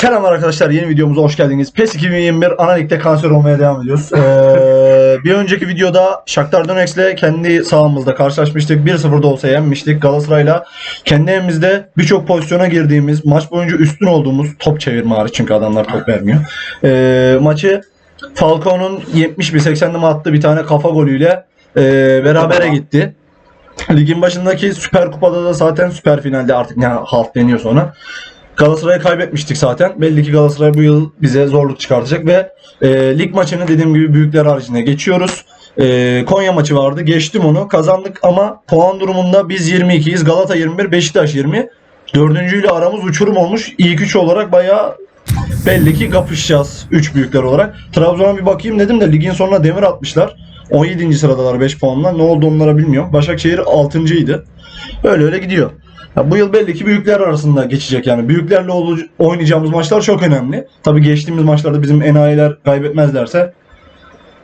Selamlar arkadaşlar yeni videomuza hoş geldiniz. PES 2021 ana ligde kanser olmaya devam ediyoruz. Ee, bir önceki videoda Shakhtar Donetsk'le kendi sahamızda karşılaşmıştık. 1-0'da olsa yenmiştik. Galatasaray'la kendi evimizde birçok pozisyona girdiğimiz, maç boyunca üstün olduğumuz top çevirme hariç çünkü adamlar top vermiyor. Ee, maçı Falcao'nun 70 bir 80'de mi attığı bir tane kafa golüyle e, berabere gitti. Ligin başındaki Süper Kupa'da da zaten süper finalde artık yani half deniyor sonra. Galatasaray'ı kaybetmiştik zaten. Belli ki Galatasaray bu yıl bize zorluk çıkartacak ve e, lig maçını dediğim gibi büyükler haricinde geçiyoruz. E, Konya maçı vardı. Geçtim onu. Kazandık ama puan durumunda biz 22'yiz. Galata 21, Beşiktaş 20. Dördüncüyle aramız uçurum olmuş. İlk üç olarak bayağı belli ki kapışacağız. 3 büyükler olarak. Trabzon'a bir bakayım dedim de ligin sonuna demir atmışlar. 17. sıradalar 5 puanla. Ne oldu onlara bilmiyorum. Başakşehir 6.ydı. Öyle öyle gidiyor. Ya bu yıl belli ki büyükler arasında geçecek yani. Büyüklerle oynayacağımız maçlar çok önemli. Tabii geçtiğimiz maçlarda bizim enayiler kaybetmezlerse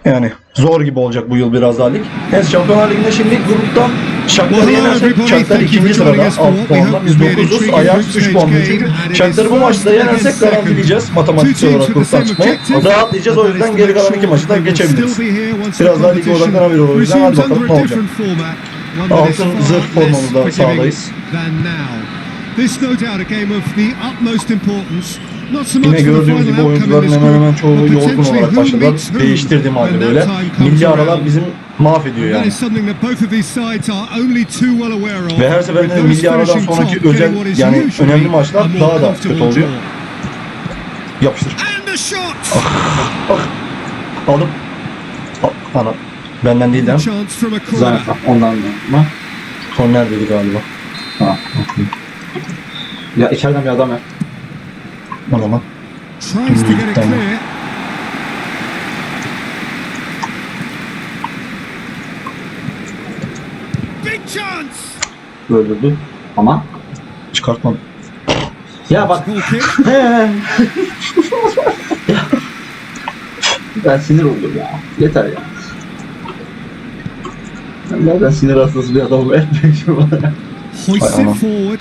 yani zor gibi olacak bu yıl biraz daha lig. Neyse Şampiyonlar Ligi'nde şimdi gruptan Shakhtar'ı yenersek Shakhtar ikinci sırada 6 puanla. Biz 9'uz. Ajax 3 puanla. Çünkü Shakhtar'ı bu maçta yenersek garantileyeceğiz matematiksel olarak gruptan çıkmayı. Rahatlayacağız o yüzden geri kalan iki maçı da geçebiliriz. Biraz daha lige odaklanabilir o yüzden hadi bakalım ne olacak. Altın zırh formamızda sahadayız. Yine gördüğünüz gibi oyuncuların hemen hemen çoğu yorgun olarak başladılar. Değiştirdiğim halde böyle. Milli aralar bizim mahvediyor yani. Ve her seferinde de milli aradan sonraki özel yani önemli maçlar daha da kötü oluyor. Yapıştır. Aldım. A- Ana. Benden değil değil mi? Zaten ondan da. Ama Korner dedi galiba. ha, okey. Ya içeriden bir adam ya. O zaman. İt Tamam. Öldürdü. Ama. Çıkartmadım. Ya bak. Ben sinir oldum ya. Yeter ya. Ben nereden sinir hastası bir adamım etmek şu bana. Hoists Ay, it aman. forward.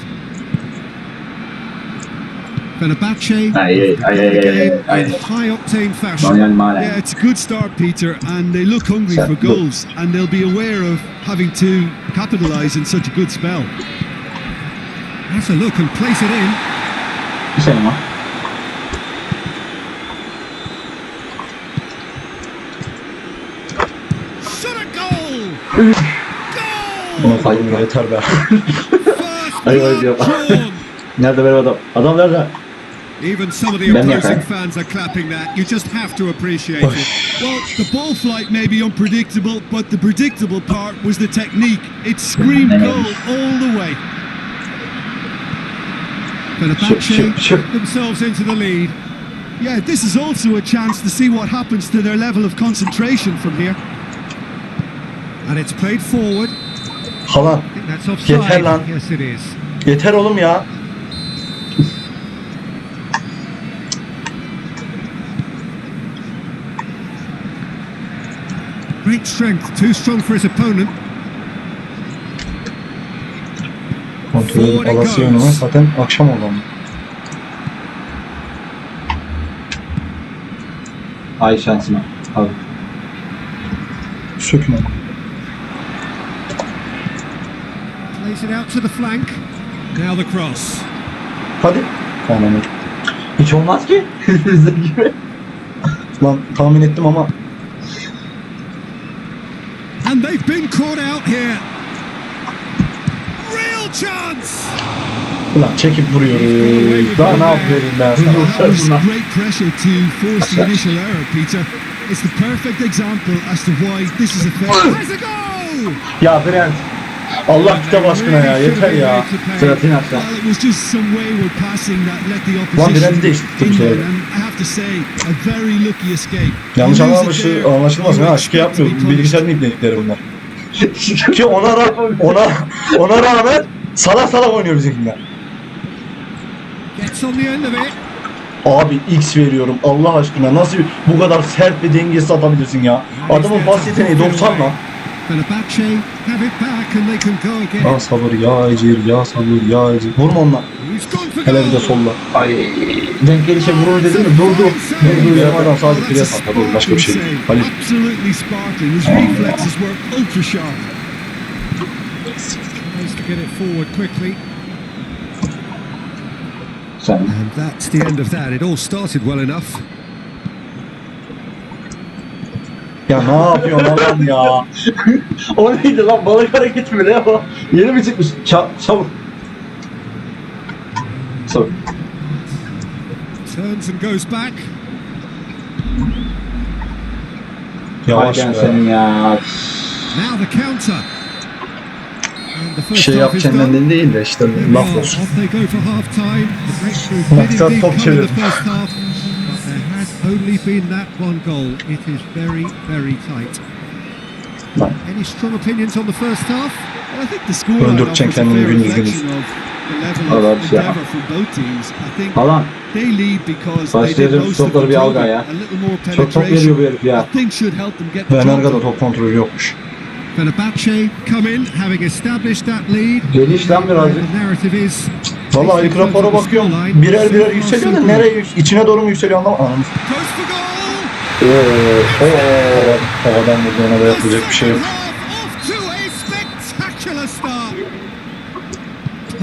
Fenerbahce. Ay ay ay ay ay Again, ay. in high octane fashion. Daniel Malen. Yeah, it's a good start, Peter, and they look hungry Set, for look. goals, and they'll be aware of having to capitalise in such a good spell. Has a look and place it in. Buna Goal! koyayım ya yeter be. First Ay, ay, diyor. Nerede benim adam? Adam nerede? Even some of the opposing fans are clapping that. You just have to appreciate it. Well, the ball flight may be unpredictable, but the predictable part was the technique. It screamed goal all the way. Fenerbahce themselves into the lead. Yeah, this is also a chance to see what happens to their level of concentration from here. And it's played forward. Halan. Yeter lan. Yeter oğlum ya. Great strength, too strong for his opponent. Kontrol edip alası yönüme zaten akşam oldu. Ay şansıma. Abi. Sökün ama. Plays it out to the flank. Now the cross. Hadi. Tamam. Hiç olmaz ki. Gibi. Lan tahmin ettim ama And they've been caught out here. Real chance! ulan çekip vuruyoruz. Daha ne yapıyorum ben sana? Great pressure to force the initial error, Peter. It's the perfect example as to why this is a fair. Has a goal! Ya Brent. Allah kitap aşkına ya yeter ya. Selahattin the Lan Brent'i değiştirdim in bu there, sefer. and I have to say, a very lucky escape. Yanlış anlamışı, expect to be yapmıyorum. Bilgisayarın ipledikleri bunlar. Ki ona, ra- ona, ona rağmen salak salak oynuyor bizimkiler. Abi X veriyorum Allah aşkına nasıl bu kadar sert ve dengesiz atabilirsin ya. Adamın pas yeteneği 90 lan. Fenerbahce have it back and they can go again. Ya sabır ya Ecir ya sabır ya Ecir. Vurma onunla. Hele bir de solla. Ay denk gelişe vurur dedim mi? Durdu. Durdu ya adam sadece attı. Oğlum Başka bir şey değil. Halil. Sen. And that's the end of that. It all started well enough. Ya ne yapıyorsun adam ya? O neydi lan? Balık hareketi mi ne o? Yeni mi çıkmış? Ça çabuk. Çabuk. Turns and goes back. Yavaş be. senin ya. Now the counter. And the Bir first şey half is yapacağından gone. değil de işte laf olsun. Off they go for half time. The breakthrough Maksat top çevir. Only been that one goal. It is very, very tight. Any strong opinions on the first half? Well, I think the scoreline offers a kendini fair gündüz reflection gündüz. of the level Allah of bir şey yap. endeavour from both teams. I think Alan they lead because they did most of the ya. A little more çok top veriyor penetration. bu herif ya. I think should help them get the job Fener'de done. top kontrolü yokmuş. Fenerbahce come in having established that lead. Geliş lan birazcık. İlk rapora bakıyorum. Birer birer yükseliyor da nereye yüks- içine doğru mu yükseliyor anlamadım. Goal. Oo, oo. Havadan vurduğuna da yapılacak bir şey yok.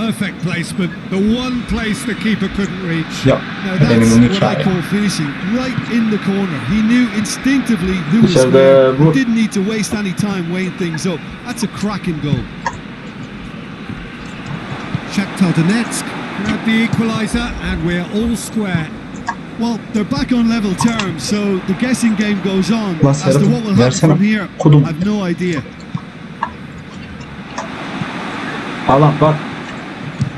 Perfect placement. The one place the keeper couldn't reach. Ya Now that's what I call finishing right in the corner. He knew instinctively who was where. bu- He didn't need to waste any time weighing things up. That's a cracking goal. Shakhtar Donetsk grab the equaliser and we're all square. Well, they're back on level terms, so the guessing game goes on. As to what will happen from here, I've no idea. Alan bak.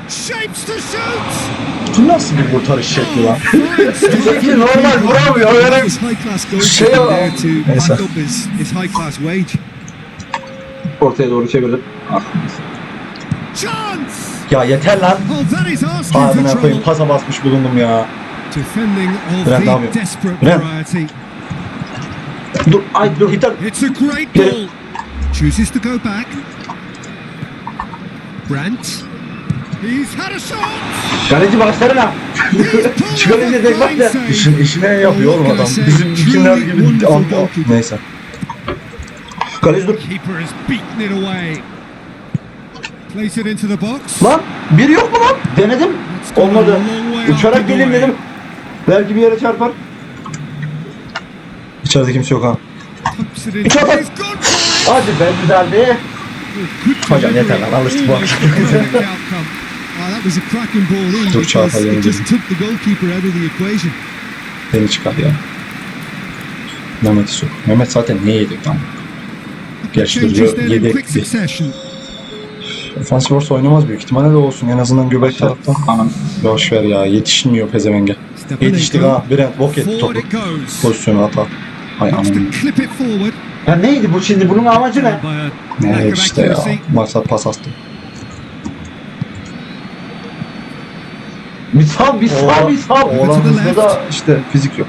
Shapes to shoot! Bu nasıl bir kurtarış şekli lan? Bizimki normal vuramıyor. Goal Şey Neyse. ortaya doğru çevirdim. Chance! Ya yeter lan. Ağzına koyayım pasa basmış bulundum ya. Desperate Bülent. variety. Dur ay dur iter. It's a great goal. Chooses to go back. Brandt. Kaleci. Şu kaleci tek bak da. İşin, işine yapıyor oğlum adam. Bizim ikinler gibi an, neyse. Kaleci dur. Lan biri yok mu lan? Denedim. Olmadı. Uçarak geleyim dedim. Belki bir yere çarpar. İçeride kimse yok ha. Atak. it. Hadi be güzeldi. Hocam yeter lan, alıştık bu akşam. Was a cracking ball in Dur, because it just took the goalkeeper out of the equation. Beni çıkar ya. Mehmet'i sok. Mehmet zaten ne yedek lan? Gerçi dur, yedekti. Ofansif orta oynamaz büyük ihtimalle de olsun. En azından göbek taraftan. Aman. Boş ver ya. Yetişmiyor pezevenge. Stepanenko. ha. Brent bok etti topu. Pozisyonu hata. Hay anam. Ya neydi bu şimdi? Bunun amacı ne? Ne işte ya. Maksat pas astı. Bir sal, bir sal, bir sal. Oğlan hızlı da işte fizik yok.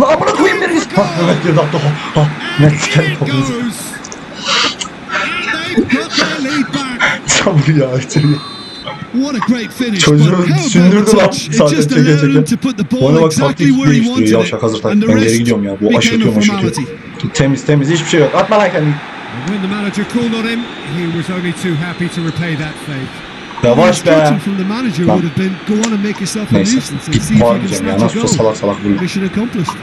Lan amına koyayım beni. Ha Mehmet girdi attı. Ha ha. Mehmet In sikerim it topunuzu. Çabuk ya içeri. Çocuğu sündürdü lan sadece çeke çeke. Bana ball bak taktik değiştiriyor. Yavşak it. hazır taktik. Ben geri gidiyorum ya. Bu aşırtıyor maşırtıyor. Temiz temiz hiçbir şey yok. Atma lan kendini. When the manager called on him, he was only too happy to repay that favour. Yavaş the be. instruction from the manager Lan. would have been go on and make yourself a Neyse. nuisance and see Git can bağırmayacağım ya. a Nasıl salak salak vuruyor. Mission accomplished.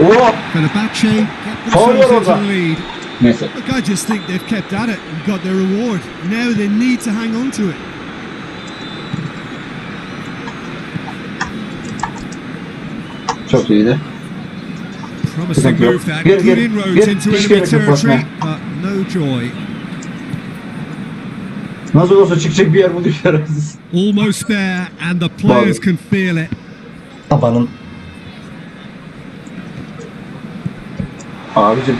Oo. Fenerbahçe get Foul var orada. Neyse. Look, I just think they've kept at it and got their reward. Now they need to hang on to it. Çok iyiydi. Promising move that. Gir, Good inroads gir. into Hiç enemy gerek yok territory, basmaya. but no joy. Nasıl olsa çıkacak bir yer buluyor şerefsiz. Almost there, and the players can feel it. Abanın. Abicim.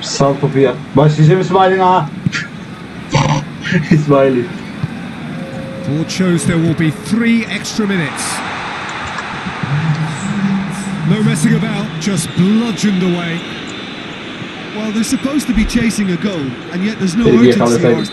Sal topu ya. Başlayacağım İsmail'in ha. İsmail'i. Ford shows there will be three extra minutes. Messing about, just bludgeoned away. Well, they're supposed to be chasing a goal, and yet there's no Seni bir urgency. yakalasaydık.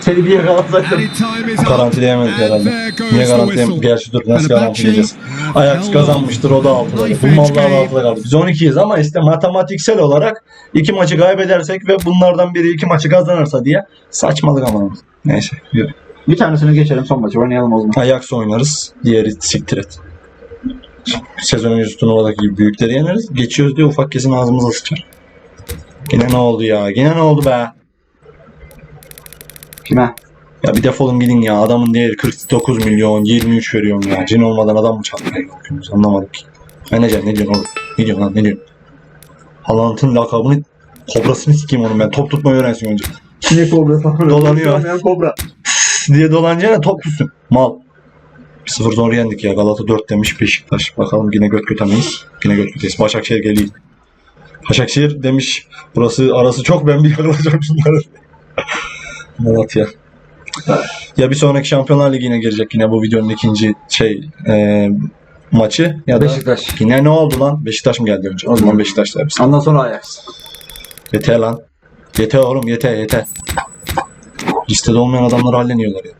Seni bir yakalasaydın. Added time is up. Garantileyemedik And herhalde. there goes Niye the. Gerçi dur nasıl garantileyeceğiz? Ajax kazanmıştır o da altıda. Bu mallar game. altıda kaldı. Biz 12'yiz ama işte matematiksel olarak iki maçı kaybedersek ve bunlardan biri iki maçı kazanırsa diye saçmalık ama. Neyse yürü. Bir tanesini geçelim son maçı oynayalım o zaman. Ajax oynarız. Diğeri siktir et. Sezon öncesi turnuvadaki gibi büyükleri yeneriz. Geçiyoruz diye ufak kesin ağzımıza sıçar. Yine ne oldu ya? Yine ne oldu be? Kime? Ya bir defolun gidin ya. Adamın değeri 49 milyon, 23 veriyorum ya. Cin olmadan adam mı çalmaya kalkıyorsunuz? Anlamadık ki. Ha ne diyorsun? Ne diyorsun oğlum? Ne diyorsun lan? Ne diyorsun? Haaland'ın lakabını kobrasını sikeyim onun ben. Top tutmayı öğrensin önce. Ne kobra falan. Dolanıyor. Kobra. diye dolanacağına top tutsun. Mal. 1-0 zor yendik ya. Galata 4 demiş Beşiktaş. Bakalım yine göt götemeyiz. Yine göt göteyiz. Başakşehir geliyor. Başakşehir demiş burası arası çok ben bir yakalayacağım şunları. Malatya. Ya bir sonraki Şampiyonlar Ligi'ne girecek yine bu videonun ikinci şey e, maçı ya da Beşiktaş. yine ne oldu lan? Beşiktaş mı geldi önce? O zaman Beşiktaş der misin? Ondan sonra Ajax. Yeter lan. Yeter oğlum yeter yeter. Listede olmayan adamları halleniyorlar ya.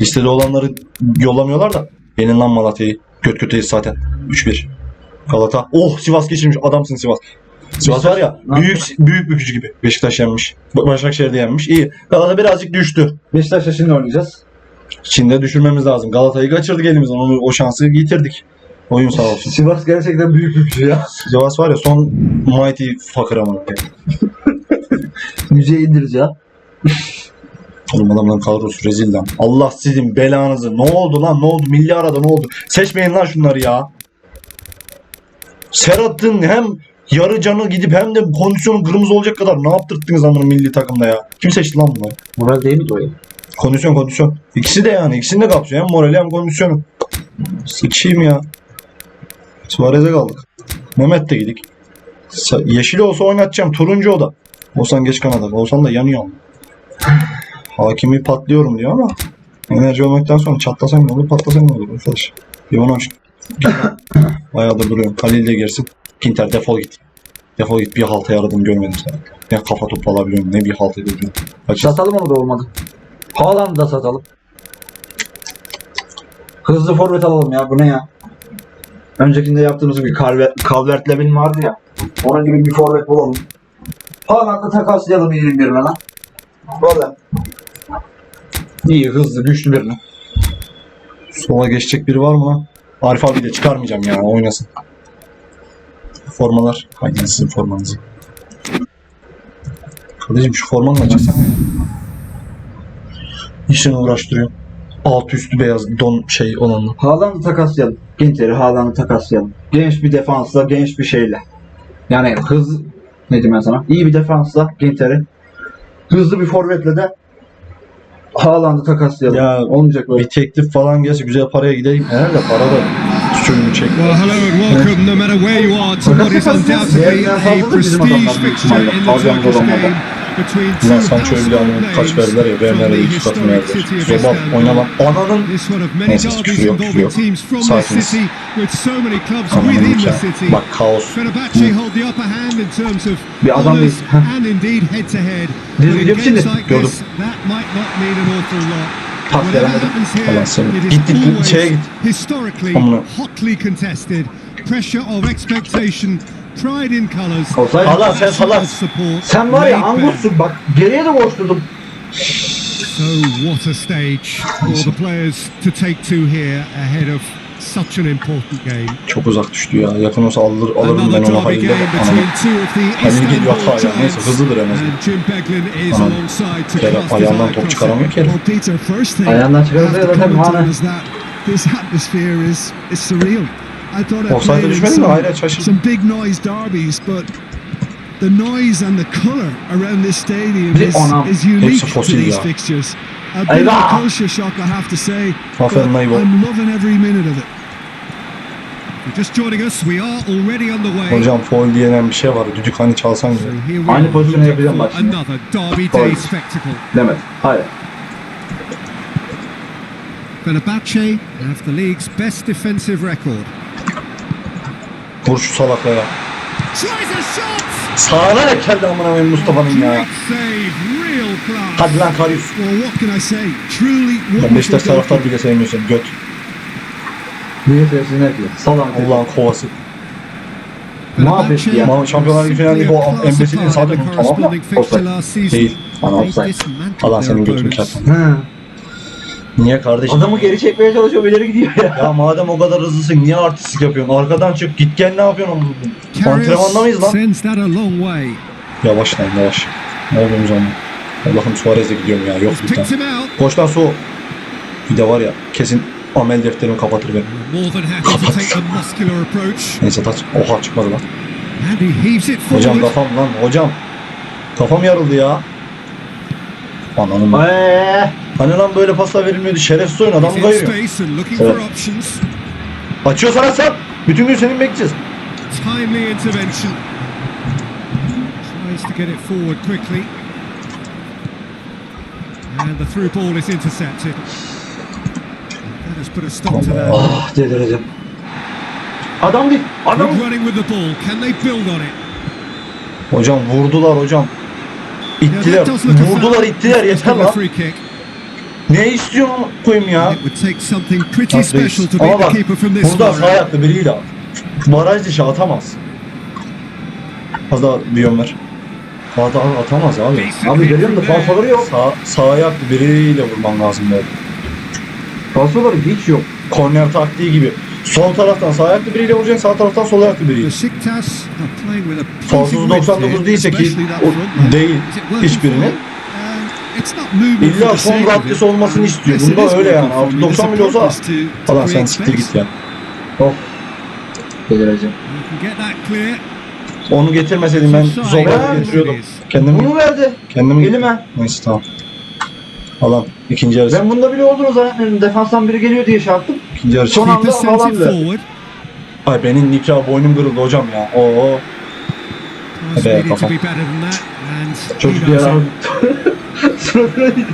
Listede olanları yollamıyorlar da. Benim lan Malatya'yı. Göt göteyiz zaten. 3-1. Galata. Oh Sivas geçirmiş. Adamsın Sivas. Sivas var ya büyük büyük bükücü gibi. Beşiktaş yenmiş. Ba- Başakşehir de yenmiş. İyi. Galata birazcık düştü. Beşiktaş'la şimdi oynayacağız. Çin'de düşürmemiz lazım. Galata'yı kaçırdık elimizden. Onu, o şansı yitirdik. Oyun sağ olsun. Sivas gerçekten büyük bir gücü ya. Sivas var ya son mighty fucker ama. Müziğe indireceğiz ya. Oğlum adamların kadrosu rezil lan. Allah sizin belanızı. Ne oldu lan ne oldu? Milli arada ne oldu? Seçmeyin lan şunları ya. Serhat'ın hem yarı canı gidip hem de kondisyonu kırmızı olacak kadar ne yaptırttınız bunu milli takımda ya? Kim seçti lan bunları? Moral değil miydi o ya? Kondisyon kondisyon. İkisi de yani. ikisini de kapsıyor. Hem morali hem kondisyonu. Sıçayım ya. Suarez'e kaldık. Mehmet de gidik. Yeşil olsa oynatacağım. Turuncu o da. Olsan geç kanada. Olsan da yanıyor. Hakimi patlıyorum diyor ama enerji olmaktan sonra çatlasan ne olur patlasan ne olur arkadaş. Onu aç. Bayağı da duruyorum. Halil de girsin. Pinter defol git. Defol git. Bir halta yaradım görmedim seni. Ne kafa topu alabiliyorum ne bir halt edebiliyorum. Aç. Satalım onu da olmadı. Haaland'ı da satalım. Hızlı forvet alalım ya bu ne ya? Öncekinde yaptığımız gibi Calvert, Levin vardı ya. Onun gibi bir forvet bulalım. Haaland'ı takaslayalım 21'ine lan. Böyle. İyi hızlı güçlü birini. Sola geçecek biri var mı? Arif abi de çıkarmayacağım ya oynasın. Formalar. Aynen sizin formanızı. Kardeşim şu formanla çıksana. İşini uğraştırıyor. Alt üstü beyaz don şey olanla. Haaland'ı takaslayalım. Ginter'i Haaland'ı takaslayalım. Genç bir defansla, genç bir şeyle. Yani hız ne diyeyim ben sana? İyi bir defansla Ginter'i. Hızlı bir forvetle de Haaland'ı takaslayalım. Ya, Olmayacak böyle. Bir teklif falan gelse güzel paraya gideyim. Herhalde para da sürümünü çek. Well, hello and welcome, no matter where you are, to what is undoubtedly a prestige fixture in the Turkish game Ulan household alın, kaç verdiler ya. the iki katını verdiler. Zobal Istanbul. oyna lan. Ananın Neyse, küfür derbies yok, küfür involving yok. Sakiniz. Ananın city. Bak kaos. Bir adam değil. Games bitirdi. like Gördüm. Pas veremedim. Allah seni. Git, git, şeye git. Amına. Pressure of expectation, Allah sen salak. Sen var ya angursun bak geriye de koşturdum. So what a stage for the players to take to here ahead of such an important game. Çok uzak düştü ya. Yakın olsa alır, alırım ben onu the Halil geliyor hata ya. Neyse hızlıdır en azından. Anam. Kerem ayağından top çıkaramıyor ki Ayağından to zaten that this atmosphere is is surreal. I thought I Offside'e played in some, Hayret some big noise derbies, but the noise and the colour around this stadium is, is unique to these ya. fixtures. A bit of a culture shock, I have to say. But Aferin I'm loving every minute of it. Just joining us, we are already on the way. Hocam foul diyenen bir şey var. Düdük hani çalsan ya. So here we Aynı are pozisyonu looking yapacağım bak şimdi. Another derby day Foul. spectacle. Demedim. Hayır. Fenerbahce have the league's best defensive record. Vur şu salakla ya. Sağına ne geldi amına koyayım Mustafa'nın ya. Great save, real class. Hadi lan Karius. Well, what can I say? Truly Ben wonderful Beşiktaş taraftar bile sevmiyor seni göt. Niye sesini ekle? Salam. Allah'ın kovası. Muhabbet ya. Ama Şampiyonlar Ligi finalindeki o Embesi'nin sağda mı? Tamam da. Offside. Değil. Bana offside. Allah senin götünü kersin. Niye kardeşim? Adamı geri çekmeye çalışıyor, ileri gidiyor ya. Ya madem o kadar hızlısın niye artistlik yapıyorsun? Arkadan çık git gel ne yapıyorsun? Antrenmanda mıyız lan? Yavaş lan yavaş. Ne yapıyorsunuz onu? Allah'ım Suarez'e gidiyorum ya. Yok out. Koş lan su. Bir de var ya kesin amel defterimi kapatır muscular approach. Neyse taç. Oha çıkmadı lan. Hocam kafam lan hocam. Kafam yarıldı ya. Ananın. Eee. Hani lan böyle pasla verilmiyordu. Şerefsiz oyun adam looking Evet. for options. Açıyor sana sen. Bütün gün senin bekleyeceğiz. Timely intervention. Tries to get it forward quickly. And the through ball is intercepted. That has put a stop to that. Ah delireceğim. Adam değil. Adam. Running with the ball. Can they build on it? Hocam vurdular hocam. İttiler. Vurdular ittiler yeter lan. Ne istiyorsun koyayım ya? Ama bak burada sağ ayaklı biriyle baraj dışı atamaz. Bir yön ver. Sağda atamaz abi. Abi görüyor musun? Falsoları yok. Sağ, sağ ayaklı biriyle vurman lazım böyle. Falsoları hiç yok. Korner taktiği gibi. Sol taraftan sağ ayaklı biriyle vuracaksın, sağ taraftan sol ayaklı biriyle. Falsız plenty width 99 here, değilse ki o değil hiçbirini. İlla son raddesi olmasını istiyor. Bunda öyle yani. There's 90 a bile olsa falan sen siktir git ya. Delireceğim. You can get that clear. Onu getirmeseydim ben zorla getiriyordum. Kendimi Bunu verdi. kendimi Elime. Neyse tamam. Alan ikinci yarısı. Ben bunda bile olduğunu zannetmedim. Defanstan biri geliyor diye şey yaptım. İkinci yarısı. Son anda havalandı. Ay benim nikah boynum kırıldı hocam ya. Oo. Be, kafam. Çocuk it. Suratına değil.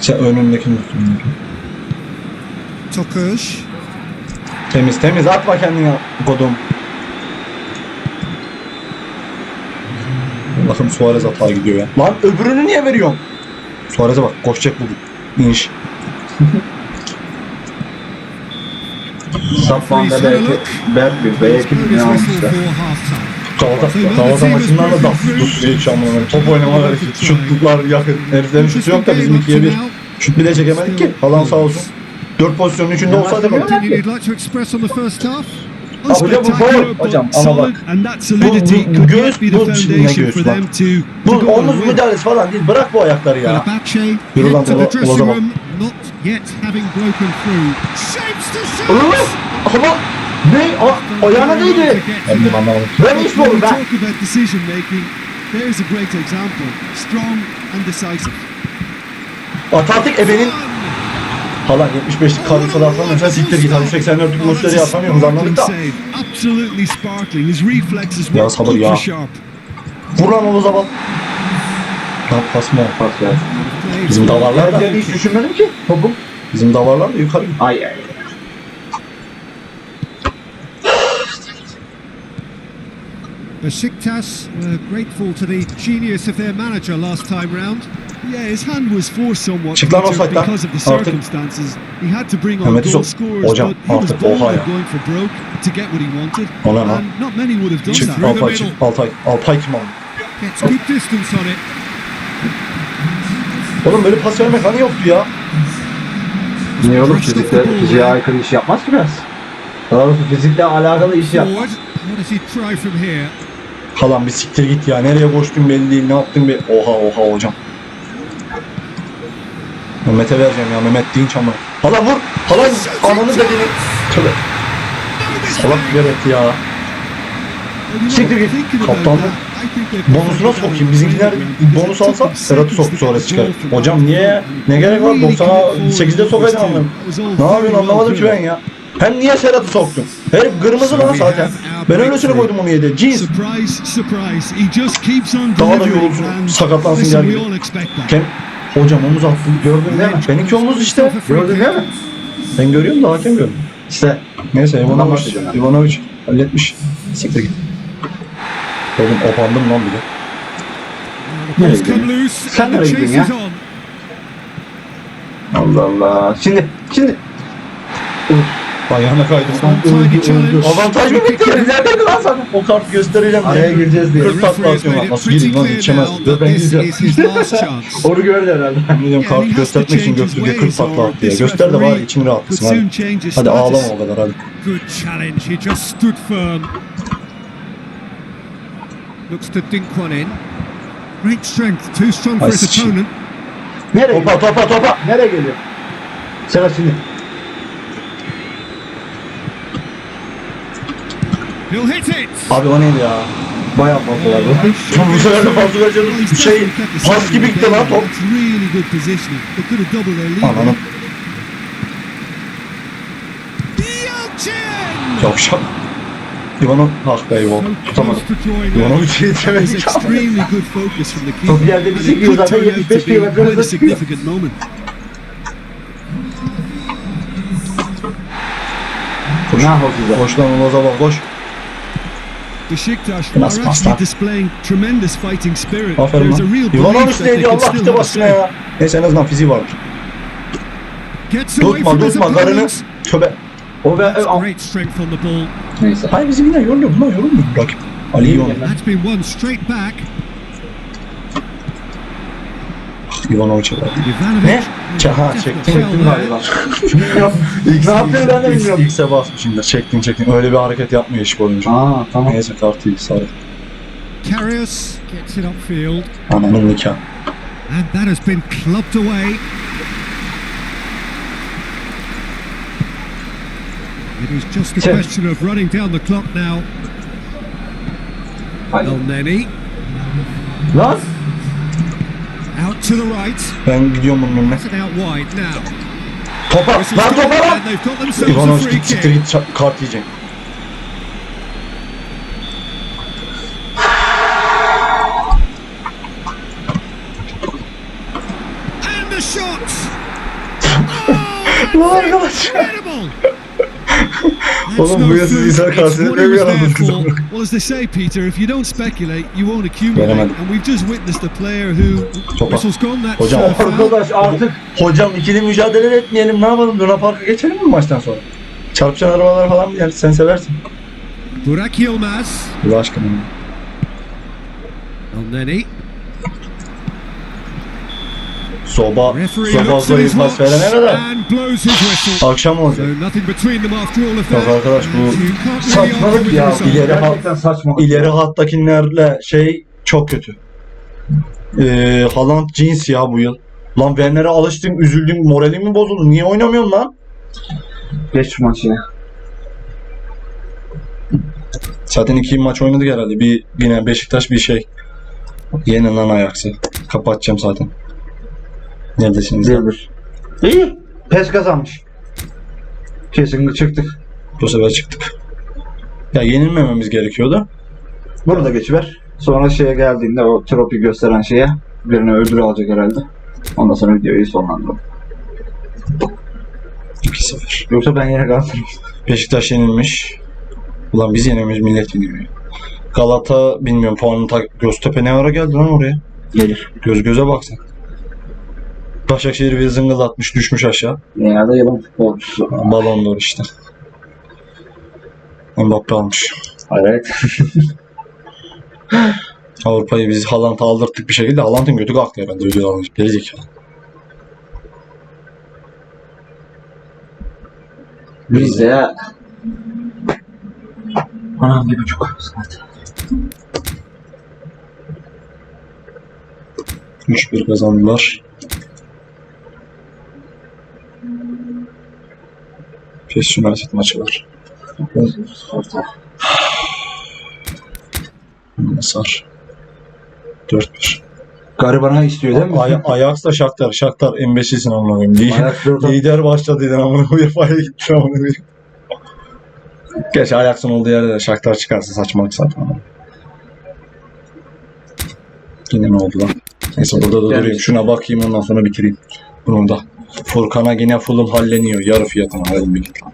Sen önündekini tutun. Tokuş. Temiz temiz atma kendini kodum. Bakın Suarez hata gidiyor ya. Lan öbürünü niye veriyorsun? Suarez'e bak koşacak bu. İniş. Safvan'da belki Berk bir B ekibi Blown ne almışlar. Whistle for half-time. Galata, Galata maçından da geçiyor amına koyayım. Top oynamaları, şutlar yakın. Heriflerin şutu yok da bizim ikiye bir. Şut bile çekemedik ki. Halan sağ olsun. Dört pozisyonun üçünde olsaydı bak. Hocam bu gol. Hocam ama bak. bu could göğüs, bu şimdi göğüs to, Bu omuz müdahalesi falan değil. Bırak bu ayakları ya. Yürü lan, Oğlum shoot! ama ne? O, ayağına değdi. Ben bilmem anlamadım. Böyle iş mi olur When we be? talk about decision making, there's a great example. Strong and decisive. Atatürk ebenin Halan 75'lik kadrosu da atamıyorsa siktir git. Hadi 84'lük müşteri atamıyoruz anladık da. Absolutely sparkling. His reflexes Ya were sabır ya. sharp. Vur lan onu zaman. Lan pasma. Pas ver. Bizim davarlar da. Ben hiç düşünmedim ki. Topum. Bizim davarlar da yukarı. Ay ay. Besiktas were grateful to the genius of their manager last time round. Yeah, his hand was forced somewhat Çık lan Peter, offside'dan. because of the circumstances. He had to bring on Mehmet'i goal sok. scorers, Hocam, but he was artık bold oha in ya. going for broke to get what he wanted. O ne? And not many would have done Çık that. Alpay çık. Altay. Alpay kim aldı? Gets good distance on it. Oğlum böyle pas vermek hani yoktu ya. Niye oğlum fizikle, fiziğe aykırı iş yapmaz ki biraz. Daha doğrusu fizikle alakalı iş yap. Forward. What does he try from here? Halan bir siktir git ya. Nereye koştun belli değil. Ne yaptın be. Oha oha hocam. Mehmet'e vereceğim ya. Mehmet Dinç ama. Halan vur. Halan ananı dediğini. Tövbe. Salak bir ya. Siktir git. Kaptanlık. Bonusuna sokayım. Bizimkiler bonus alsa Serhat'ı soktu sonra çıkar. Hocam niye? Ne gerek var? 98'de sokaydın anladım. Ne yapıyorsun anlamadım ki ben ya. Hem niye Serhat'ı soktun? Herif kırmızı lan zaten. Ben öylesine koydum onu yedi. On Daha da yorulsun, sakatlansın yer gibi. Ken, Hocam omuz attı. Gördün değil mi? Benimki omuz işte. Gördün değil mi? Ben görüyorum da hakem görmüyor. İşte Neyse Ivanovic. Ivanovic halletmiş. Siktir git. Oğlum opandım lan bir de. nereye gidiyorsun? Sen nereye gidiyorsun ya? Allah Allah. Şimdi şimdi Ayağına kaydım. Tidy challenge. Avantaj mı bitti? Nerede lan sana? O kart göstereceğim. Araya gireceğiz diye. The Kırk takla referee has atıyorum gireyim pretty lan? now Dur ben chance. onu gördü herhalde. Ben gidiyorum Yeah, kart he has to göstermek için his götürüyor. 40 ways takla or at diye. this Göster de bari içim rahatlasın hadi. Hadi ağlama o kadar hadi. Good challenge. He just stood firm. Looks to dink one in. Great strength. Too strong for his opponent. Nereye Topa topa topa. Nereye geliyor? Serhat şimdi. Abi o neydi ya? Bayağı fazla var bu. Bu sefer de fazla vereceğim. Şey pas gibi gitti lan top. Ananı yavşak. Ivanov ah be. So Tutamadım. the keeper. Top yerde bir could zaten, turn out to 75 be kilometre hızla çıkıyor. significant moment. Ne yapacağız? Koş lan Ulaz'a bak koş. Besiktas Biraz are pastan. actually displaying tremendous fighting spirit. Aferin There's a lan. neydi can Allah işte have a başına say. ya. Neyse en azından fiziği away Tutma tutma opponents. Töbe. O ve Great strength on the ball. Neyse. Hayır bizim yine yoruluyor. Bunlar yorulmuyor rakip. Ali Ivan. That's been won straight back. Ivanovic'e verdi. Ne? Ç- ha çektin Fell çektin there. galiba. İlk ne yaptığını ben de bilmiyorum. X'e basmışım çektin çektin. Öyle bir hareket yapmıyor iş boyunca. Aa tamam. Neyse kart değil sarı. Karius gets it upfield. Ananın nikah. And that has been clubbed away. It is just a question of running down the clock now. El Neni Lan. Out to the right. Ben gidiyorum bunun önüne. Pass it out wide now. Topa! Lan topa lan! Ivanovic free git kart yiyecek. And the shot! Lan arkadaş. Oğlum bu yazı insan anasını for. satayım. Well, as they say, Peter, if you don't speculate, you won't accumulate. And we've just witnessed a player who whistle's gone. That's Hocam. Arkadaş artık Hocam ikili mücadele etmeyelim ne yapalım? Luna Park'a geçelim mi maçtan sonra? Çarpışan arabalar falan yani sen seversin. Burak Yilmaz. Allah aşkına. El Neni. Soba, soba zayıfmaz watch verene kadar. Akşam olacak. Yok arkadaş, bu saçmalık ya. İleri hat- gerçekten saçma. İleri hattakilerle şey çok kötü. Ee, Haaland cins ya bu yıl. Lan Werner'e alıştım, üzüldüm, moralim mi bozuldu? Niye oynamıyorsun lan? Geç şu maçı ya. Zaten iki maç oynadık herhalde. Bir yine Beşiktaş bir şey. Yenin lan Ajax'ı. Kapatacağım zaten. Neredesiniz? lan? 1-1. İyi. Pes kazanmış. Kesinlikle çıktık. Bu sefer çıktık. Ya yenilmememiz gerekiyordu. Bunu da geçiver. Sonra şeye geldiğinde o tropi gösteren şeye birine ödül alacak herhalde. Ondan sonra videoyu sonlandıralım. 2-0. Yoksa ben yine Galatasaray'ım. Beşiktaş yenilmiş. Ulan biz yenilmiş millet yeniliyor. Galata bilmiyorum puanını tak Göztepe ne ara geldi lan oraya? Gelir. Göz göze bak sen. Başakşehir bir zıngılatmış düşmüş aşağı. Dünyada yılın futbolcusu. Balon d'Or işte. Mbappe almış. Evet. Avrupa'yı biz Haaland'a aldırttık bir şekilde. Haaland'ın götü kalktı herhalde ödül almış. Gelecek ya. Biz de ya. Anam bir buçuk saat. 3-1 kazandılar. PES United maçı var. Masar. 4-1. Garibana istiyor değil mi? Ay Ajax da Shakhtar. Shakhtar embesilsin amına koyayım. Li- Ajax dört- Lider başladıydı amına UEFA'ya gitti amına koyayım. Gerçi Ajax'ın olduğu yerde de Shakhtar çıkarsa saçmalık zaten. Yine ne oldu lan? Neyse burada da durayım. Şuna bakayım ondan sonra bitireyim. Bunun da. Furkan'a yine fullum halleniyor. Yarı fiyatına. Bir git lan.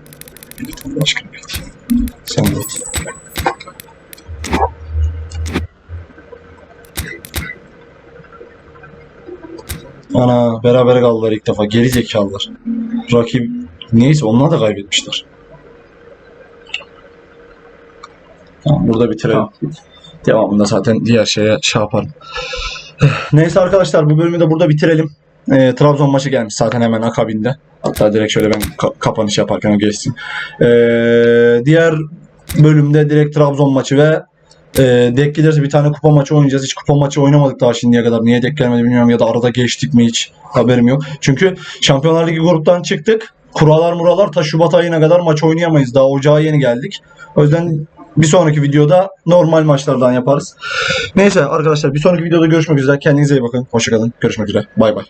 Git aşkına bir git. Sen git. Ana beraber kaldılar ilk defa. Geri zekalılar. Rakip neyse onlar da kaybetmişler. Tamam burada bitirelim. Devamında zaten diğer şeye şey yaparım. Neyse arkadaşlar bu bölümü de burada bitirelim. Ee, Trabzon maçı gelmiş zaten hemen akabinde. Hatta direkt şöyle ben ka- kapanış yaparken o geçsin. Ee, diğer bölümde direkt Trabzon maçı ve e, denk gelirse bir tane kupa maçı oynayacağız. Hiç kupa maçı oynamadık daha şimdiye kadar. Niye denk gelmedi bilmiyorum ya da arada geçtik mi hiç haberim yok. Çünkü Şampiyonlar Ligi gruptan çıktık. Kuralar muralar ta Şubat ayına kadar maç oynayamayız. Daha ocağa yeni geldik. O yüzden bir sonraki videoda normal maçlardan yaparız. Neyse arkadaşlar bir sonraki videoda görüşmek üzere. Kendinize iyi bakın. Hoşçakalın. Görüşmek üzere. Bay bay.